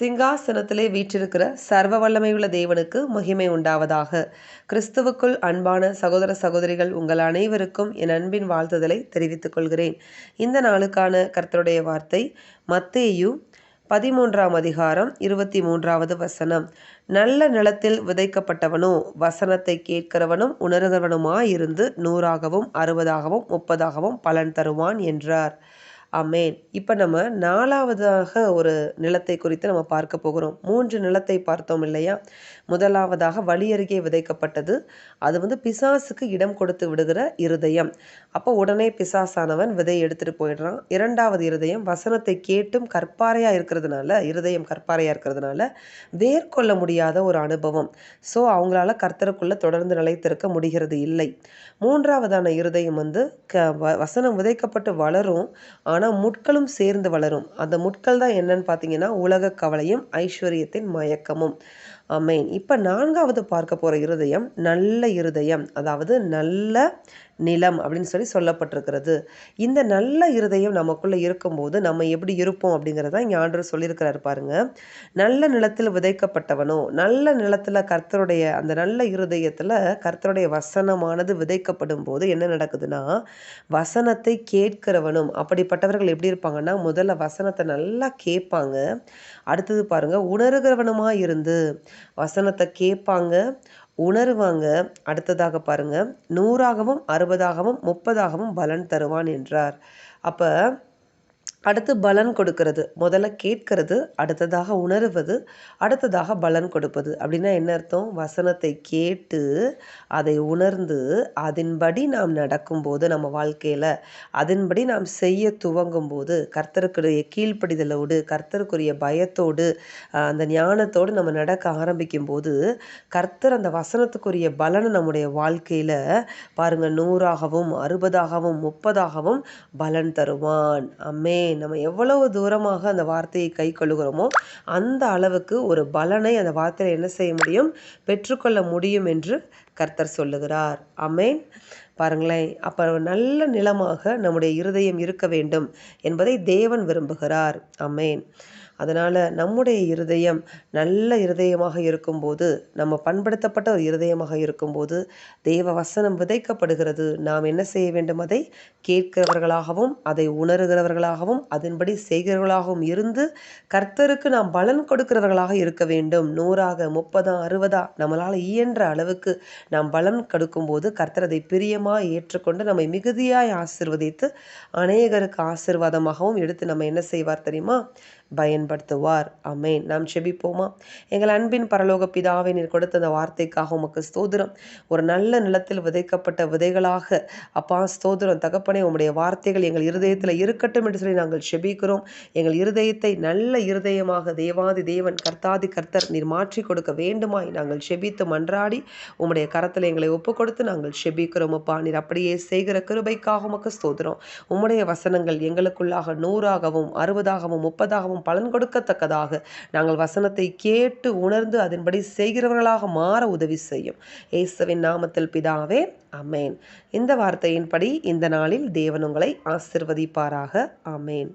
சிங்காசனத்திலே வீற்றிருக்கிற சர்வ வல்லமையுள்ள தேவனுக்கு மகிமை உண்டாவதாக. கிறிஸ்துவுக்குள் அன்பான சகோதர சகோதரிகள் உங்கள் அனைவருக்கும் என் அன்பின் வாழ்த்துதலை தெரிவித்துக் கொள்கிறேன். இந்த நாளுக்கான கர்த்தருடைய வார்த்தை மத்தேயு பதிமூன்றாம் அதிகாரம் இருபத்தி மூன்றாவது வசனம். நல்ல நிலத்தில் விதைக்கப்பட்டவனோ வசனத்தை கேட்கிறவனும் உணர்கிறவனுமாயிருந்து நூறாகவும் அறுபதாகவும் முப்பதாகவும் பலன் தருவான் என்றார். அமேன் இப்போ நம்ம நாலாவதாக ஒரு நிலத்தை குறித்து நம்ம பார்க்க போகிறோம். மூன்று நிலத்தை பார்த்தோம் இல்லையா? முதலாவதாக வழி அருகே விதைக்கப்பட்டது. அது வந்து பிசாசுக்கு இடம் கொடுத்து விடுகிற இருதயம். அப்போ உடனே பிசாசானவன் விதை எடுத்துகிட்டு போயிடுறான். இரண்டாவது இருதயம் வசனத்தை கேட்டும் கற்பாறையாக இருக்கிறதுனால இருதயம் கற்பாறையாக இருக்கிறதுனால வேர்கொள்ள முடியாத ஒரு அனுபவம். ஸோ அவங்களால கர்த்தருக்குள்ளே தொடர்ந்து நிலைத்திருக்க முடிகிறது இல்லை. மூன்றாவதான இருதயம் வந்து க வசனம் விதைக்கப்பட்டு வளரும். ஆனால் முட்களும் சேர்ந்து வளரும். அந்த முட்கள் தான் என்னன்னு பார்த்தீங்கன்னா உலக கவலையும் ஐஸ்வர்யத்தின் மயக்கமும். அமேன் இப்போ நான்காவது பார்க்க போகிற இருதயம் நல்ல இருதயம். அதாவது நல்ல நிலம் அப்படின்னு சொல்லி சொல்லப்பட்டிருக்கிறது. இந்த நல்ல இருதயம் நமக்குள்ளே இருக்கும்போது நம்ம எப்படி இருப்போம் அப்படிங்கிறத இங்கே ஆண்டவர் சொல்லியிருக்கிறார் பாருங்க. நல்ல நிலத்தில் விதைக்கப்பட்டவனோ நல்ல நிலத்தில் கர்த்தருடைய அந்த நல்ல இருதயத்தில் கர்த்தருடைய வசனமானது விதைக்கப்படும் போது என்ன நடக்குதுன்னா வசனத்தை கேட்கிறவனும் அப்படிப்பட்டவர்கள் எப்படி இருப்பாங்கன்னா முதல்ல வசனத்தை நல்லா கேட்பாங்க. அடுத்தது பாருங்கள் உணர்கிறவனுமாக இருந்து வசனத்தை கேட்பாங்க. உணருவாங்க. அடுத்ததாக பாருங்க. நூறாகவும் அறுபதாகவும் முப்பதாகவும் பலன் தருவான் என்றார். அப்போ அடுத்து பலன் கொடுக்கறது. முதல்ல கேட்கறது அடுத்ததாக உணருவது அடுத்ததாக பலன் கொடுப்பது. அப்படின்னா என்ன அர்த்தம்? வசனத்தை கேட்டு அதை உணர்ந்து அதன்படி நாம் நடக்கும்போது நம்ம வாழ்க்கையில் அதன்படி நாம் செய்ய துவங்கும் போது கர்த்தருக்குரிய கீழ்ப்படிதலோடு கர்த்தருக்குரிய பயத்தோடு அந்த ஞானத்தோடு நம்ம நடக்க ஆரம்பிக்கும் போது கர்த்தர் அந்த வசனத்துக்குரிய பலனை நம்முடைய வாழ்க்கையில் பாருங்கள் நூறாகவும் அறுபதாகவும் முப்பதாகவும் பலன் தருவான். அம்மே நம்ம எவ்வளவு தூரமாக அந்த வார்த்தையை கை கொள்ளுகிறோமோ அந்த அளவுக்கு ஒரு பலனை அந்த வார்த்தையில் என்ன செய்ய முடியும்? பெற்றுக்கொள்ள முடியும் என்று கர்த்தர் சொல்லுகிறார். அமேன் பாருங்களேன். அப்போ நல்ல நிலமாக நம்முடைய இருதயம் இருக்க வேண்டும் என்பதை தேவன் விரும்புகிறார். அமேன் அதனால் நம்முடைய இருதயம் நல்ல இருதயமாக இருக்கும்போது நம்ம பண்படுத்தப்பட்ட ஒரு இருதயமாக இருக்கும்போது தேவ வசனம் விதைக்கப்படுகிறது. நாம் என்ன செய்ய வேண்டும்? அதை கேட்கிறவர்களாகவும் அதை உணர்கிறவர்களாகவும் அதன்படி செய்கிறவர்களாகவும் இருந்து கர்த்தருக்கு நாம் பலன் கொடுக்கிறவர்களாக இருக்க வேண்டும். நூறாக முப்பதா அறுபதா நம்மளால் இயன்ற அளவுக்கு நாம் பலன் கொடுக்கும்போது கர்த்தர் அதை பிரியமாக ஏற்றுக்கொண்டு நம்மை மிகுதியாய் ஆசிர்வதித்து அநேகருக்கு ஆசிர்வாதமாகவும் எடுத்து நம்ம என்ன செய்வார் தெரியுமா? பயன்படுத்துவார். அமேன் நாம் செபிப்போமா? எங்கள் அன்பின் பரலோக பிதாவை நீர் கொடுத்த அந்த வார்த்தைக்காக உமக்கு ஸ்தோதிரம் ஒரு நல்ல நிலத்தில் விதைக்கப்பட்ட விதைகளாக. அப்பா ஸ்தோதிரம் தகப்பனே உம்முடைய வார்த்தைகள் எங்கள் இருதயத்தில் இருக்கட்டும் என்று சொல்லி நாங்கள் செபிக்கிறோம். எங்கள் இருதயத்தை நல்ல இருதயமாக தேவாதி தேவன் கர்த்தாதி கர்த்தர் நீர் மாற்றி கொடுக்க வேண்டுமாய் நாங்கள் செபித்து மன்றாடி உம்முடைய கரத்தில் எங்களை ஒப்பு கொடுத்து நாங்கள் செபிக்கிறோம் அப்பா. நீர் அப்படியே செய்கிற கிருபைக்காக உமக்கு ஸ்தோதிரம் உம்முடைய வசனங்கள் எங்களுக்குள்ளாக நூறாகவும் அறுபதாகவும் முப்பதாகவும் நாம் பலன் கொடுக்கத்தக்கதாக. நாங்கள் வசனத்தை கேட்டு உணர்ந்து அதன்படி செய்கிறவர்களாக மாற உதவி செய்யும். இயேசுவின் நாமத்தில் பிதாவே அமேன் இந்த வார்த்தையின்படி இந்த நாளில் தேவன் உங்களை ஆசிர்வதிப்பாராக. அமேன்